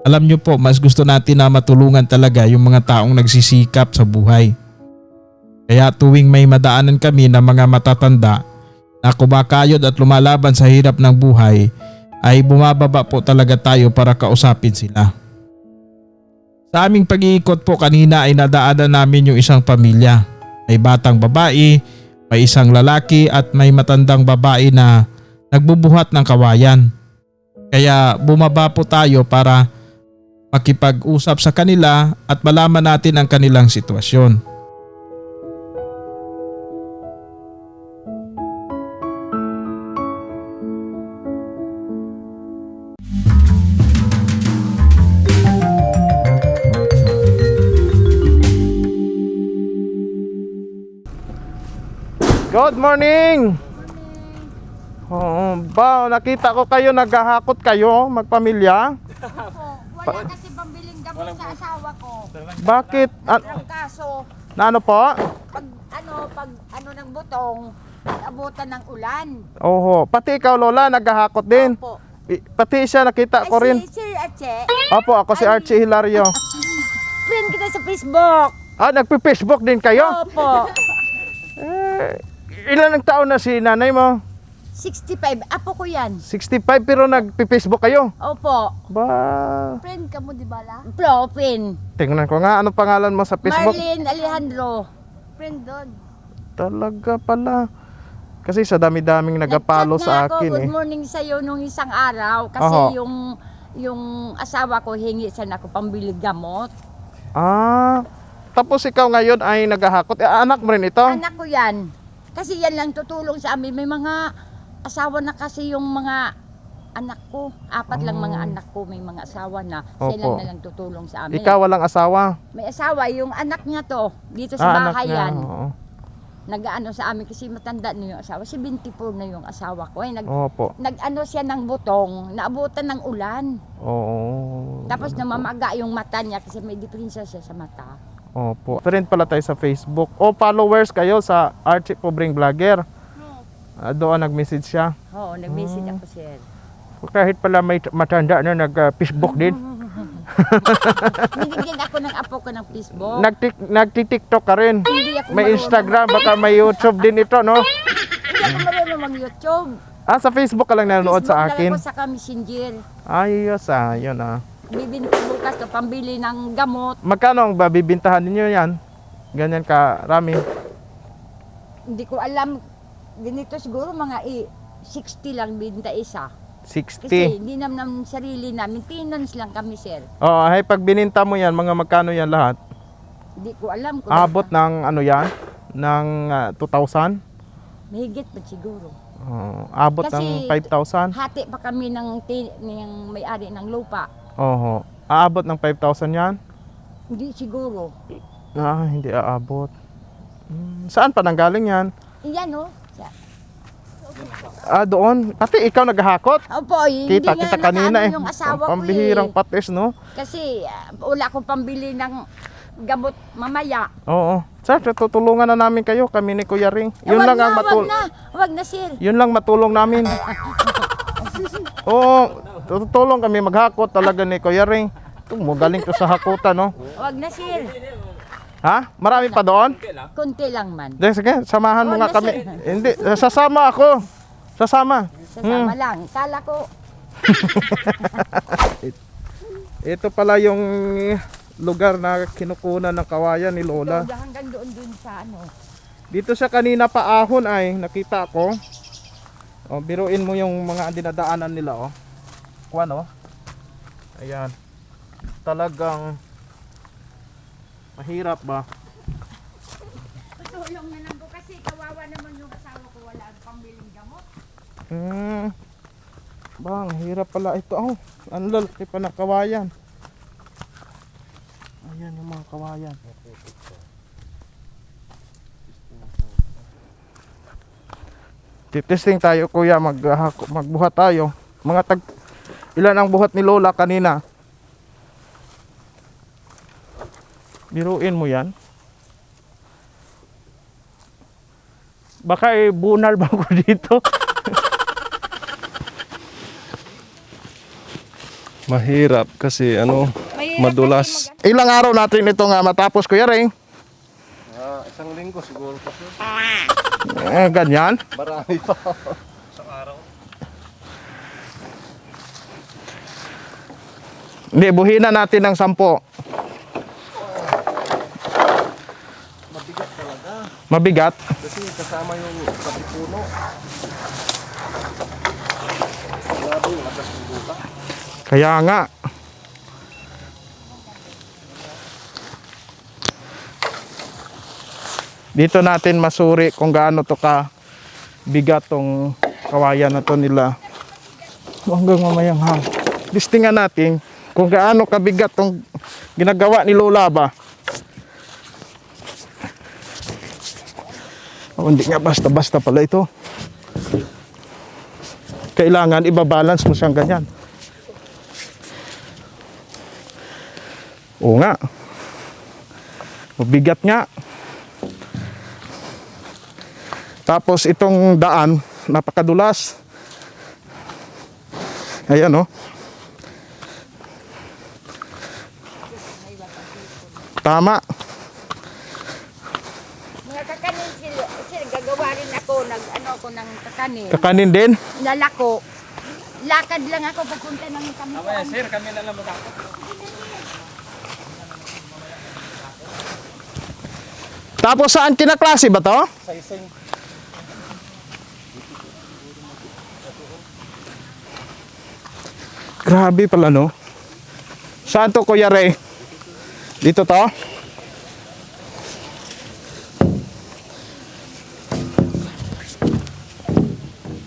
Alam nyo po, mas gusto natin na matulungan talaga yung mga taong nagsisikap sa buhay. Kaya tuwing may madaanan kami ng mga matatanda na kumakayod at lumalaban sa hirap ng buhay, ay bumababa po talaga tayo para kausapin sila. Sa aming pag-iikot po kanina ay nadaanan namin yung isang pamilya. May batang babae, may isang lalaki at may matandang babae na nagbubuhat ng kawayan. Kaya bumaba po tayo para makipag-usap sa kanila at malaman natin ang kanilang sitwasyon. Good morning! Oh, ba, nakita ko kayo naghahakot kayo, magpamilya. Wala kasi pambiling gamot sa asawa ko. Bakit? Ang kaso, na ano po? pag ano, pag ano ng butong, abutan ng ulan. Oho, pati ikaw Lola, naghahakot din. Opo. I- Pati siya nakita ko rin. Si Sir Ache, Opo, ako si Archie Hilario. friend kita sa Facebook. Ah, nagpi-Facebook din kayo? Opo. Eh, ilan ang taon na si nanay mo? 65. Apo ko yan. 65 pero nagpi-Facebook kayo? Opo. Ba, Friend ka mo, di ba la? Pro, friend. tingnan ko nga, ano pangalan mo sa Facebook? Marlene Alejandro. Friend doon. Talaga pala. Kasi sa dami-daming nagapalo Nag-chat sa ako, akin eh. Good morning sa iyo nung isang araw. Kasi Oho. yung yung asawa ko hingi sa ako pambili gamot. Ah, tapos ikaw ngayon ay naghahakot. Eh, anak mo rin ito? Anak ko yan. Kasi yan lang tutulong sa amin. May mga asawa na kasi yung mga anak ko. Apat lang mga anak ko may mga asawa na. Sila Ah. Opo. na lang tutulong sa amin. Ikaw walang asawa. May asawa, yung anak niya to. Dito sa Ah, anak bahay niya. yan. Oo. Nag-ano sa amin kasi matanda na yung asawa. Si 24 na yung asawa ko. Eh, nag, Opo. nag-ano siya ng butong. Naabutan ng ulan. Oo. Tapos namamaga yung mata niya kasi may diferensya siya sa mata. Opo. Friend pala tayo sa Facebook. O followers kayo sa Archie Pobring Vlogger. Ah, doon nag-message siya. Oo, nag-message Ah. ako sir. Kahit pala may matanda na nag-Facebook din. Binigyan ako ng apo ko ng Facebook. Nagtik- Nagti-TikTok ka rin. Hindi ako May marunong- Instagram, baka may YouTube din ito, no? Hindi ako marunong mag-YouTube. Ah, sa Facebook ka lang nanonood sa Facebook akin. lang ako sa messenger. Ayos ah, yun ah. Bibinta bukas to pambili ng gamot. Magkano ang babibintahan ninyo yan? Ganyan ka rami. Hindi ko alam. Ganito siguro mga i 60 lang binta isa. 60. Kasi hindi naman sarili namin. Maintenance lang kami, sir. Oo, ay pag bininta mo yan, mga magkano yan lahat? Hindi ko alam kung Abot ng ano yan? Ng ah, 2,000? mahigit pa siguro. Oo, abot ng Kasi- 5,000? Hati pa kami ng, ti- ng may-ari ng lupa. Oo. Aabot ng 5,000 yan? Hindi siguro. Ah, hindi aabot. Hmm, saan pa nanggaling yan? Iyan, no? Ah, doon. Pati ikaw naghahakot? Opo, hindi Kita nga kita kanina eh. yung asawa ko Pambihirang eh. patis, no? Kasi ah, wala akong pambili ng gamot mamaya. Oo. Sir, tutulungan na namin kayo, kami ni Kuya Ring. Eh, Yun wag lang na, ang wag matul na. Wag na, sir. Yun lang matulong namin. Oo, tutulong kami maghakot talaga ni Kuya Ring. Ito, mo galing to sa hakutan, no? Wag na, sir. Ha? Marami pa doon? Kunti lang man. Di, sige, samahan mo Oo, nga nasa- kami. Hindi, sasama ako. Sasama. Sasama Hmm. lang. Kala ko, Ito pala yung lugar na kinukunan ng kawayan ni Lola. doon hanggang doon dun sa ano. Dito siya kanina pa ahon ay nakita ko. O, biruin mo yung mga dinadaanan nila oh. Kuan oh. Ayan. Talagang mahirap ba? Patulong na lang ko kasi kawawa naman yung asawa ko. Wala pambiling gamot. Hmm. Bang, hirap pala ito. Oh, ang lalaki pa ng kawayan. Ayan yung mga kawayan. Titesting tayo kuya, mag, magbuhat tayo. Mga tag... Ilan ang buhat ni Lola kanina? Biruin mo yan. Baka eh, bunal ba ako dito? Mahirap kasi ano, Mahirap madulas. kasi Ilang araw natin ito nga matapos Kuya Ring? Ah, isang linggo siguro pa sir. Eh, ganyan. Marami pa. Hindi, buhina natin ng sampo. Mabigat talaga. Mabigat. Kasi kasama yung katipuno. Grabe lakas ng buka. Kaya nga. Dito natin masuri kung gaano to ka bigat tong kawayan na to nila. Hanggang mamayang ha. Listingan natin kung gaano kabigat tong ginagawa ni Lola ba. Oh, hindi nga basta-basta pala ito. Kailangan ibabalance mo siyang ganyan. Oo nga. Mabigat nga. Tapos itong daan, napakadulas. Ayan oh. Tama. Mga kakanin sila, sila gagawa rin ako, nag ano ako ng kakanin. Kakanin din. Lalako. Lakad lang ako papunta ng kami. Sir, kami na lang mag-ako. Tapos saan kinaklase ba to? Sa isang Grabe pala no. Saan to Kuya Ray? Dito to?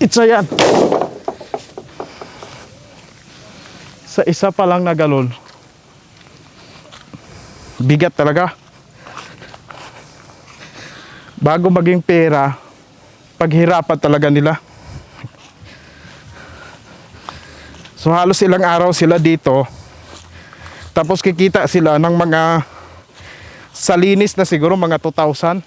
Itsa yan. Sa isa pa lang na galon. Bigat talaga. Bago maging pera, paghirapan talaga nila. So halos ilang araw sila dito. Tapos kikita sila ng mga salinis na siguro mga 2,000.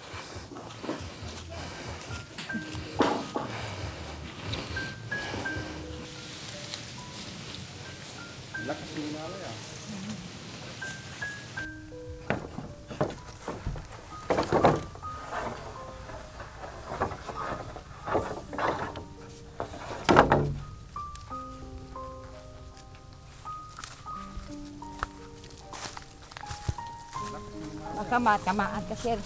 Masama, tamaan ka sir.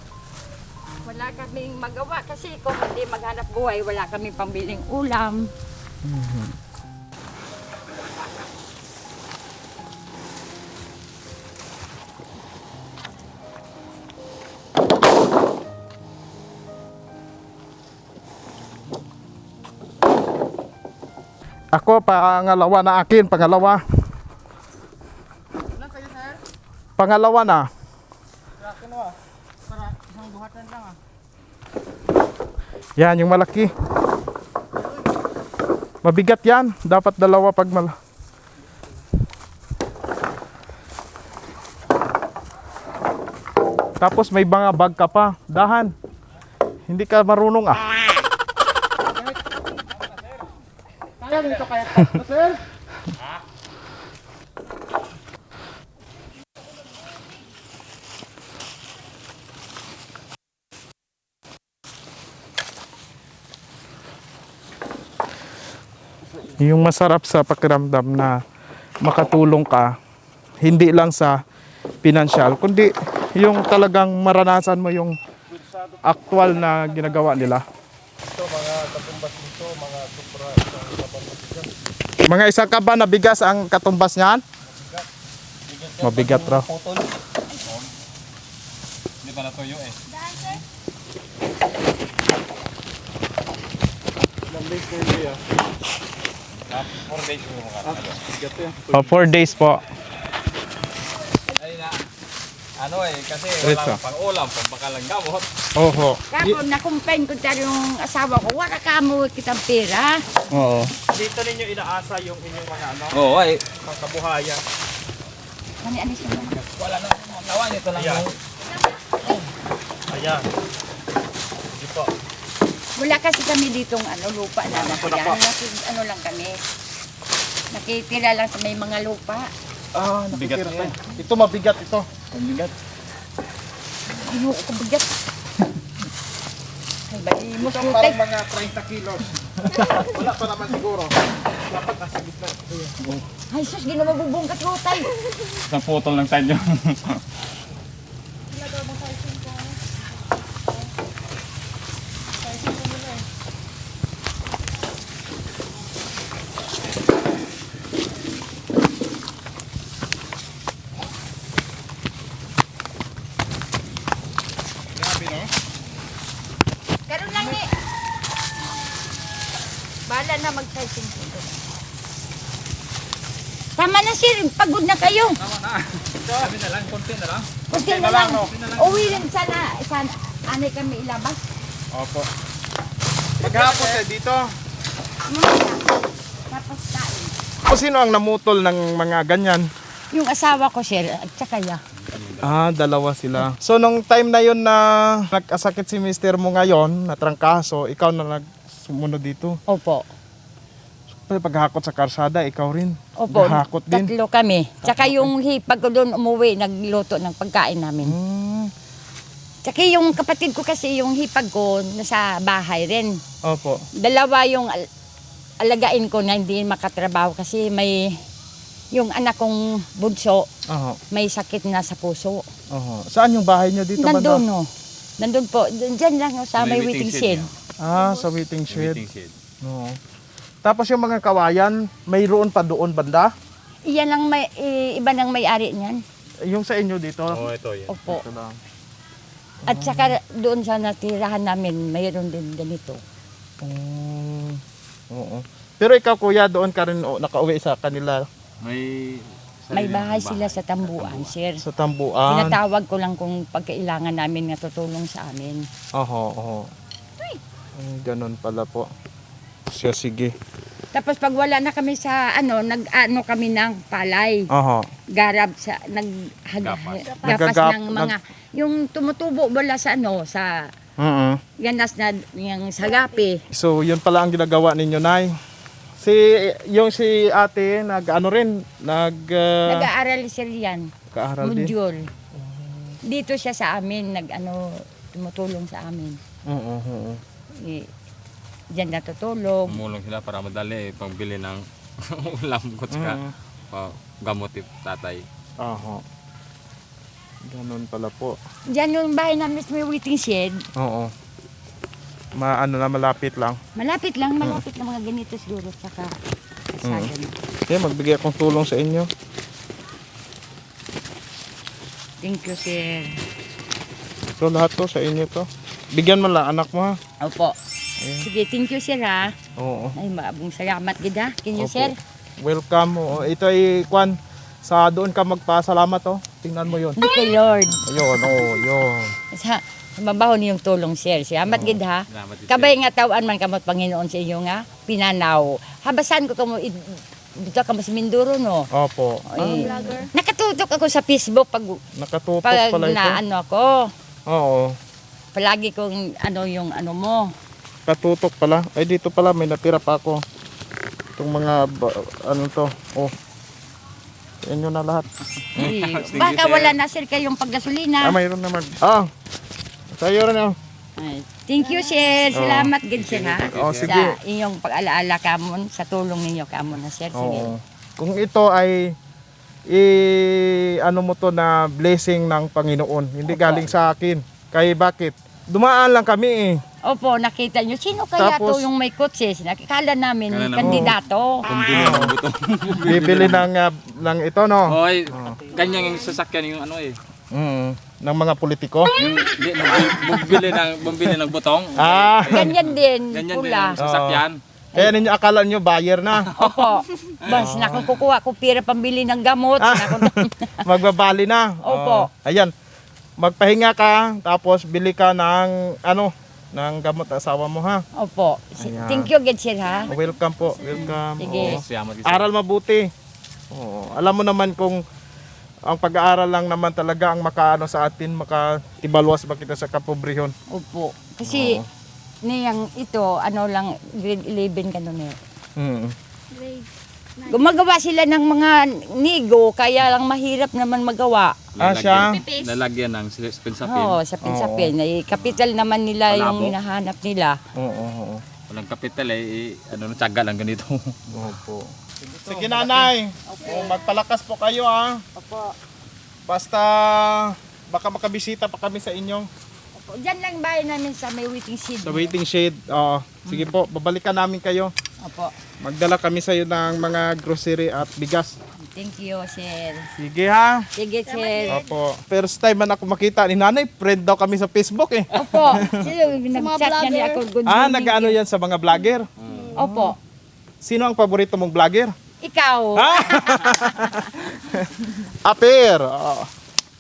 Wala kaming magawa kasi kung hindi maghanap buhay, wala kaming pambiling ulam. Ako pangalawa na akin, pangalawa. Pangalawa na. Yan yung malaki. Mabigat yan. Dapat dalawa pag mal Tapos may mga bag ka pa. Dahan. Hindi ka marunong ah. Yung masarap sa pakiramdam na makatulong ka, hindi lang sa financial, kundi yung talagang maranasan mo yung actual na ginagawa nila. Mga katumbas nito, mga sobra, mga isa ka ba na bigas ang katumbas niyan? Mabigat. Mabigat raw. Hindi pa natuyo eh. Dahil sir. 4 days Oh, 4 days po. Ay na. Ano eh, kasi Diretso. wala ah. pang ulam, pambakalang gamot. Oho. Kako, nakumpain ko dyan yung asawa ko. Wala ka mo kitang pera. Oo. Dito ninyo inaasa yung inyong mga ano, Oo, ay. pangkabuhayan. Ano, ano siya? Wala na, mga tawa nito lang. Ayan. Ayan. Wala kasi kami ditong ano, lupa na nasa ano, lang kami. nakitira lang sa may mga lupa. Ah, Bigat nakikira niya. tayo. Ito mabigat ito. Ang bigat. Ano ko bigat? Ay, bali mo Ito putay. parang mga 30 kilos. Wala pa naman siguro. Dapat nasa gitna. Ay, sus, ginamabubong ka putay. Isang putol lang tayo. Karoon lang ni. Bala na mag-sizing ko. Tama na sir, pagod na kayo. Sabi na lang, konti na lang. Kunti na lang. Uwi rin sana, sana, anay kami ilabas. Opo. Maghapon tayo dito. Tapos kain. O sino ang namutol ng mga ganyan? Yung asawa ko sir, at saka ya. Ah, dalawa sila. So, nung time na yun na nagkasakit si mister mo ngayon, natrangkaso, ikaw na nagsumunod dito. Opo. Paghakot sa karsada, ikaw rin. Opo, Nahakot din. tatlo kami. Tsaka yung hipag ko doon umuwi, nagluto ng pagkain namin. Hmm. Tsaka yung kapatid ko kasi, yung hipag ko, nasa bahay rin. Opo. Dalawa yung al- alagain ko na hindi makatrabaho kasi may, yung anak kong bunso, Oho. may sakit na sa puso. Oho. Saan yung bahay niyo dito Nandun, banda? no. Nandun po. Dyan lang oh, sa may, waiting shed. Ah, sa waiting shed. Waiting shed. Oo. Tapos yung mga kawayan, mayroon pa doon banda? Iyan lang may, i- iba nang may-ari niyan. Yung sa inyo dito? Oo, ito yan. Opo. Ito lang. At saka doon sa natirahan namin, mayroon din ganito. Mm, oo. Pero ikaw kuya, doon ka rin o, nakauwi sa kanila May... May bahay sila sa Tambuan, sir. sa tambuan. Tinatawag ko lang kung pagkailangan namin nga tutulong sa amin. Oho, oho. Mm, ganun pala po. Siya, sige. Tapos pag wala na kami sa ano, nag-ano kami ng palay. Oho. Garab sa nag Gapas. gapas Nagagap- ng mga yung tumutubo wala sa ano sa mm ganas na yung sagapi. So, yun pala ang ginagawa ninyo, Nay. Si, yung si ate, nag, ano rin, nag, uh, Nag-aaral sir yan, kaaral din. module. Dito siya sa amin, nag ano, tumutulong sa amin. Oo, oo. I, diyan natutulog. Tumulong sila para madali eh, pangbili ng ulam ko tsaka Mm. pa gamot ni tatay. Oho. Ganun pala po. Diyan yung bahay namin may waiting shed. Oo. Maano na, malapit lang. Malapit lang, malapit lang mga ganito siguro. Saka, sa Mm. Okay, magbigay akong tulong sa inyo. Thank you, sir. So, lahat to sa inyo to. Bigyan mo lang anak mo ha. Opo. Sige, thank you, sir, ha. Oo. Ay, maabong salamat, gida. Can you, Opo. sir? Welcome. Oo. Ito ay, kwan, sa doon ka magpasalamat oh. Tingnan mo yun. Thank you, Lord. Ayun, oh. Sa, sa mabaho niyong tulong, sir. Salamat, gid, ha. Salamat din, Kabay nga tawaan man kamot Panginoon sa inyo nga, pinanaw. Habasan ko kamo, id- dito ka sa Mindoro, no? Opo. Ay, nakatutok ako sa Facebook pag, Nakatutok pag pala ito. na ano ako. Oo. Palagi kong ano yung ano mo. Katutok pala. Ay, dito pala, may natira pa ako. Itong mga, ba- ano to. Oh. Sa inyo na lahat. Ay, Sige, baka sir. wala na sir kayong paggasolina. Ah, mayroon naman. Ah, sa'yo rin oh. Ay, thank you, sir. Salamat, good sir, ha? Oh, Sa sige. inyong pag-alaala kamon, sa tulong ninyo kamon na, sir. Sige. Oo. Kung ito ay i ano mo to na blessing ng Panginoon, hindi Opo. galing sa akin. Kaya bakit? Dumaan lang kami eh. Opo, nakita nyo. Sino kaya Tapos- to yung may kotse? Nakikala namin, Kala namin. kandidato. Pambili ng buto. Bibili ng ah, ng ito no. Oy, ganyan yung sasakyan yung ano eh. Mm, ng mga politiko. Yung di, bumili ng bumili ng butong. Ah, Ganyan din, Ganyan din pula. yung sasakyan. kaya ninyo akala nyo buyer na. Opo. Bas, naku, kukuha ko pira pambili ng gamot. Ah. Naku, Magbabali na. Opo. Oh, ayan. Magpahinga ka tapos bili ka ng ano ng gamot sa asawa mo ha. Opo. Si- Ayan. Thank you, good sir, ha? Welcome po. Welcome. Sige. Oo. Salamat din. Aral mabuti. Oo. Alam mo naman kung ang pag-aaral lang naman talaga ang makaano sa atin, makatibalwas ba kita sa kapobrehon. Opo. Kasi, niyang ito, ano lang, grade 11 ka nun eh. Mm. Gumagawa sila ng mga nigo, kaya lang mahirap naman magawa. Ah, siya? Lalagyan ng spinsapin. Oo, sa pinsapin. Ay, kapital naman nila yung Malabo. hinahanap nila. Oo, oo, oo. Walang kapital eh, eh, ano, tsaga lang ganito. Opo. Sige nanay, oh, magpalakas po kayo ah. Opo. Basta baka makabisita pa kami sa inyo. Opo. Diyan lang bahay namin sa may waiting shed. Sa waiting shed. Oo. Sige po, babalikan namin kayo. Opo. Magdala kami sa iyo ng mga grocery at bigas. Thank you, sir. Sige ha. Sige, sir. Opo. First time man ako makita ni nanay, friend daw kami sa Facebook eh. Opo. Nag-chat niya ni ako. Good Ah, morning. nag-ano yan sa mga vlogger? Opo. Sino ang paborito mong vlogger? Ikaw. Ah! Apir. Oo.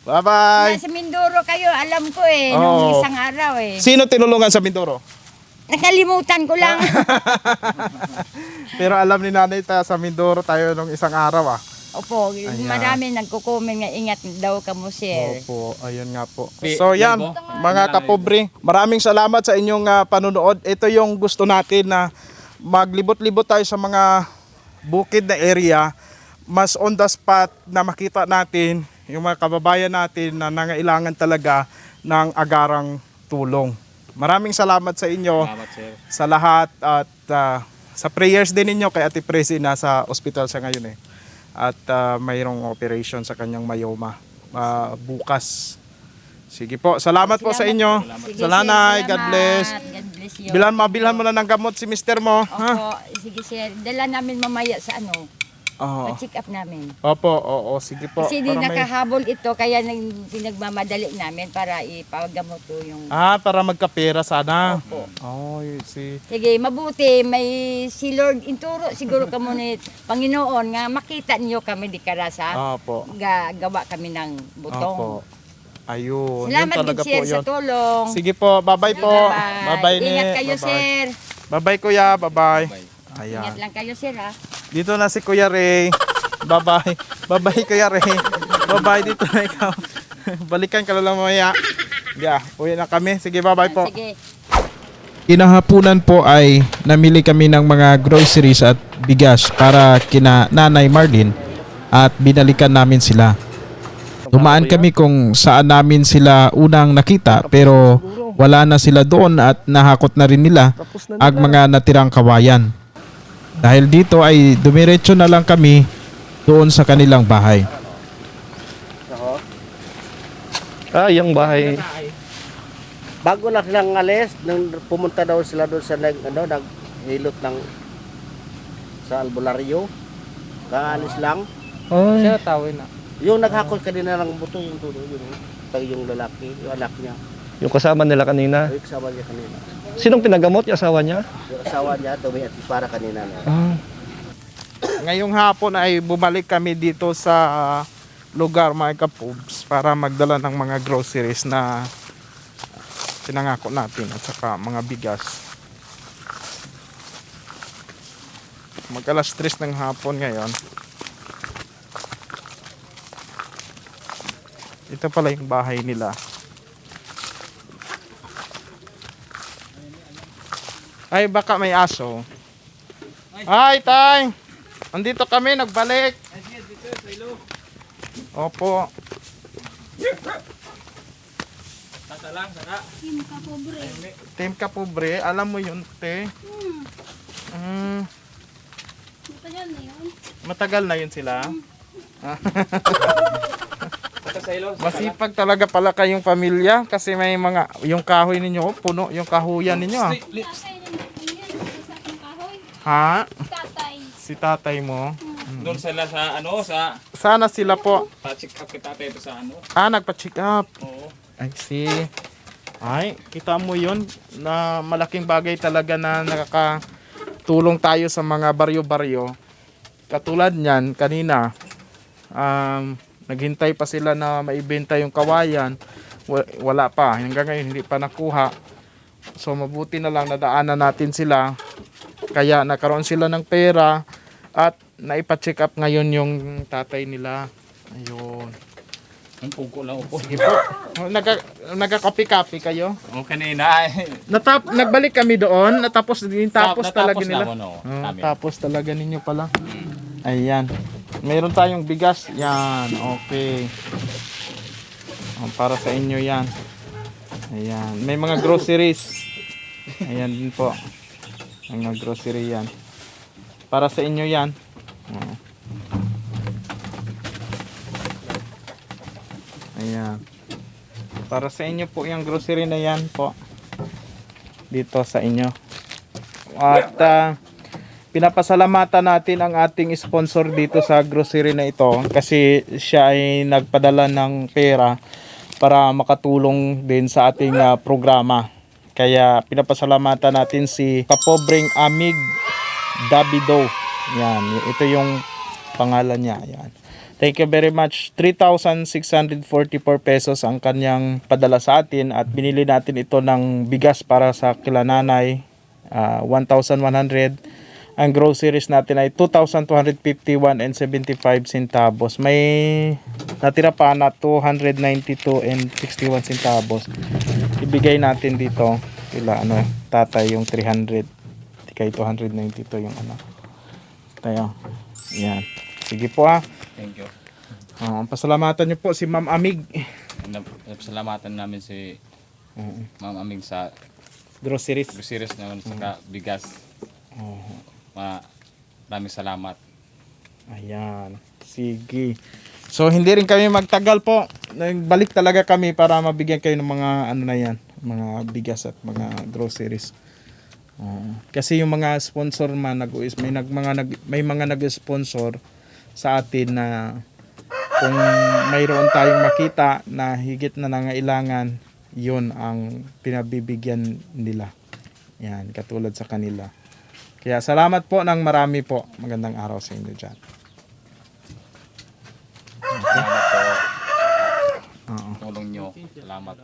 Bye-bye. Nasa Mindoro kayo, alam ko eh, nung Oo. isang araw eh. Sino tinulungan sa Mindoro? Nakalimutan ko lang. Pero alam ni nanay ta sa Mindoro tayo nung isang araw ah. Opo, Ayan. marami nagko-comment nga ingat daw ka mo, sir. Opo, ayun nga po. So yan, mga kapobre, maraming salamat sa inyong ah, panunood. Ito yung gusto natin na maglibot-libot tayo sa mga bukid na area, mas on the spot na makita natin yung mga kababayan natin na nangailangan talaga ng agarang tulong. Maraming salamat sa inyo Salamat sir. sa lahat at ah, sa prayers din ninyo kay Ate Presi nasa ospital siya ngayon eh. At ah, mayroong operation sa kanyang myoma ah, bukas. Sige po, salamat, po sa inyo. Sige, Sa lanay, sir, God bless. salamat. God bless you. Bilan mabilhan mo na ng gamot si mister mo. Ha? Opo, sige sir. Dala namin mamaya sa ano, Oo. pa-check up namin. Opo, oo, sige po. Kasi di Para may- nakahabol ito, kaya nag- pinagmamadali namin para ipagamot yung... Ah, para magkapera sana. Opo. Oh, y- si Sige, mabuti. May si Lord Inturo siguro kamo ni Panginoon nga makita niyo kami di karasa. Opo. Ga, gawa kami ng butong. Opo. Ayun, yun Salamat talaga din sir po sa yun. tulong. Sige po, bye-bye po. Bye-bye ni. Ingat kayo Bye-bye. sir. Bye-bye kuya, bye-bye. Bye. Ayan. Ingat lang kayo sir ha. Dito na si Kuya Ray. Bye-bye. Bye-bye Kuya Ray. Bye-bye dito na ikaw. Balikan ka lang mamaya. Yeah, uwi na kami. Sige, bye-bye po. Sige. Inahapunan po ay namili kami ng mga groceries at bigas para kina Nanay Marlin at binalikan namin sila. Dumaan kami kung saan namin sila unang nakita pero wala na sila doon at nahakot na rin nila ang mga natirang kawayan. Dahil dito ay dumiretso na lang kami doon sa kanilang bahay. Ah, yung bahay. Bago na silang alis, nung pumunta daw sila doon sa nag, ano, naghilot ng sa albularyo. Kaalis lang. Ay. Yung naghakot kanina ng buto, yung tulo, yun. Yung lalaki, yung anak niya. Yung kasama nila kanina. Yung kasama niya kanina. Sinong pinagamot yung asawa niya? Yung asawa niya, dumi at para kanina na. Ah, Ngayong hapon ay bumalik kami dito sa lugar mga kapubs para magdala ng mga groceries na pinangako natin at saka mga bigas. Mag alas 3 ng hapon ngayon. Ito pala yung bahay nila. Ay, baka may aso. Hi, Tay! Andito kami, nagbalik. Opo. Team Kapobre, alam mo yun, te? Mm, Matagal na yun. matagal na yun sila. Masipag talaga pala kayong pamilya kasi may mga, yung kahoy ninyo, oh, puno yung kahuyan ninyo. ah. Tatay ng yan. Sa aking kahoy. Ha? Tatay. Si tatay mo. Doon sila sa ano, sa Sana sila po. pa-check up kita tayo sa ano. Ah, nagpa-check up. Oo. I see. Ay, kita mo yun na malaking bagay talaga na nakakatulong tayo sa mga baryo-baryo. Katulad niyan, kanina, um, naghintay pa sila na maibenta yung kawayan. Wa- Wala pa. Hanggang ngayon, hindi pa nakuha. So, mabuti na lang nadaanan natin sila. Kaya nakaroon sila ng pera at naipa-check up ngayon yung tatay nila. Ayun. Ang pugo lang upo. Sige po. Nagka, nagka-copy-copy kayo? O kanina. Natap, nagbalik kami doon, natapos din tapos Natapos talaga na nila. mo, no? Kami. tapos talaga ninyo pala. Ayan. Mayroon tayong bigas. Yan. Okay. Oh, para sa inyo yan. Ayan. May mga groceries. Ayan din po. Mga grocery yan. Para sa inyo yan. Oh. Ayan. Para sa inyo po yung grocery na yan po. Dito sa inyo. At ah, pinapasalamatan natin ang ating sponsor dito sa grocery na ito kasi siya ay nagpadala ng pera para makatulong din sa ating ah, programa. Kaya pinapasalamatan natin si Kapobreng Amig Davido. Yan, ito yung pangalan niya. Yan. Thank you very much. 3,644 pesos ang kanyang padala sa atin at binili natin ito ng bigas para sa kila nanay. ah, 1,100. Ang groceries natin ay 2,251 and 75 centavos. May natira pa na 292 and 61 centavos. Ibigay natin dito kila ano, tatay yung 300. Kay 292 yung ano. Tayo. Yan. Sige po ah. Thank you. Ah, pasalamatan niyo po si Ma'am Amig. Salamatan namin si Ma'am Amig sa Groceries. groceries na saka bigas. Ma maraming salamat. Ayan. Sige. So hindi rin kami magtagal po. Nagbalik talaga kami para mabigyan kayo ng mga ano na yan, mga bigas at mga groceries. Oo. kasi yung mga sponsor man nag may nag mga nag, may mga nag-sponsor sa atin na kung mayroon tayong makita na higit na nangailangan, yun ang pinabibigyan nila. Yan, katulad sa kanila. Kaya salamat po ng marami po. Magandang araw sa inyo dyan. Oo. Tulong nyo. Salamat.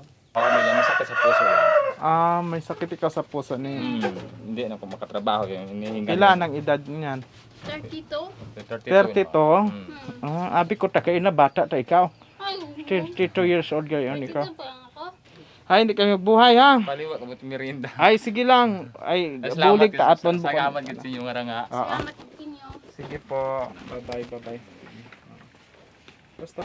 Masakit sa puso yan. Ah, may sakit ikaw sa puso ni. Hmm, hindi na ako makatrabaho. Hinihinga Ilan ang edad niyan? 32. 32. Hmm. Ah, abi ko ta kay na bata ta ikaw. Ay, 32 years old gayon ikaw. Ito pa ako. Ay, hindi kami buhay ha. Paliwat ko merinda. Ay, sige lang. Ay, Salamat bulig ta aton Sa gaman gid sa inyo nga nga. Oo. Salamat din niyo. Sige po. Bye-bye, bye-bye. Basta